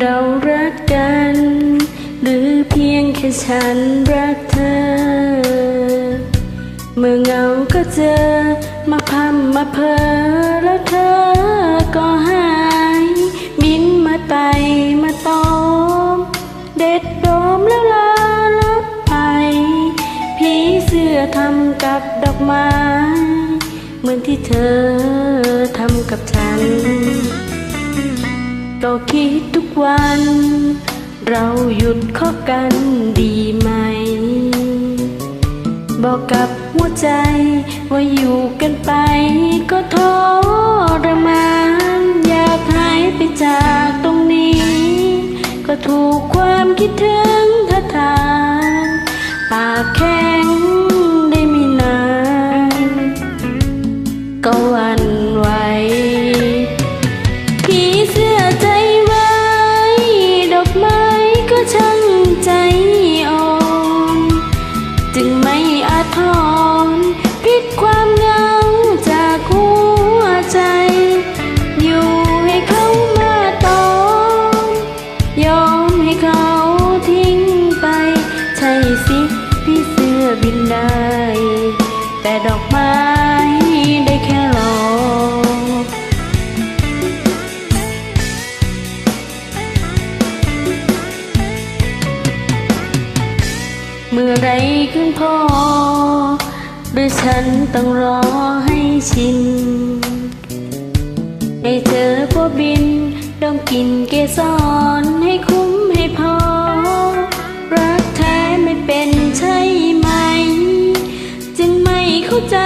เรารักกัน หรือเพียงแค่ฉันรักเธอ เมื่อเหงาก็เจอ มาพำมาเพอแล้วเธอก็หาย บินมาไตมาตอม เด็ดโดมแล้วลาลับไป ผีเสื้อทำกับดอกไม้ เหมือนที่เธอทำกับฉัน ก็คิดทุกวัน เราหยุดคอกันดีไหม บอกกับหัวใจ ว่าอยู่กันไปก็ทรมาน อยากหายไปจากตรงนี้ ก็ถูกความคิดถึง ให้เขาทิ้งไป ใช่สิพี่เสื้อบินได้ แต่ดอกไม้ได้แค่รอเมื่อไรขึ้นพอ หรือฉันต้องรอให้ชินให้เธอพอบินดมกลินเกสรให้คุ้ม ให้พอ รักแท้ไม่เป็นใช่ไหม จึงไม่เข้าใจ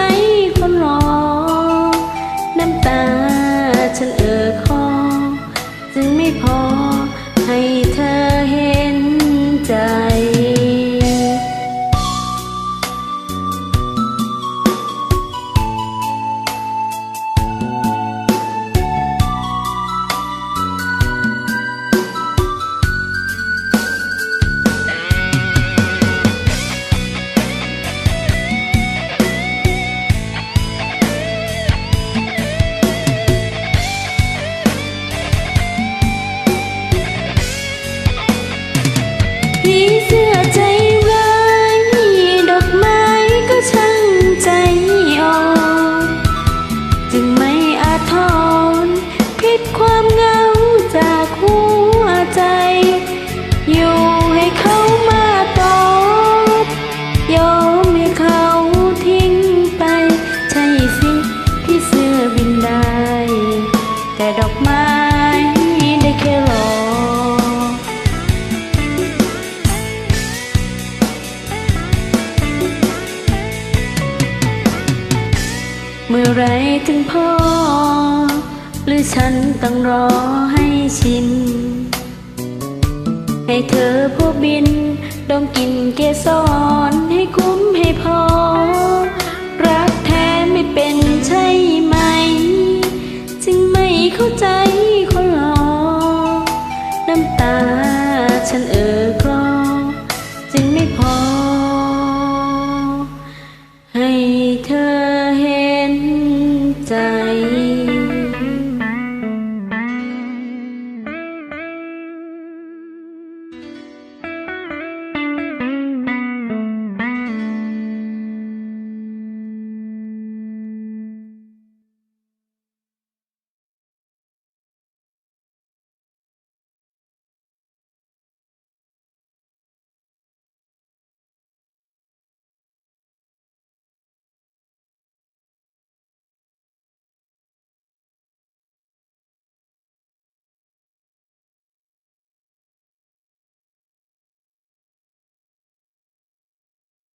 เมื่อไรถึงพอ หรือฉันต้องรอให้ชิน ให้เธอผู้บิน ดมกินเกสรให้คุ้มให้พอ รักแท้ไม่เป็นใช่ไหม จึงไม่เข้าใจ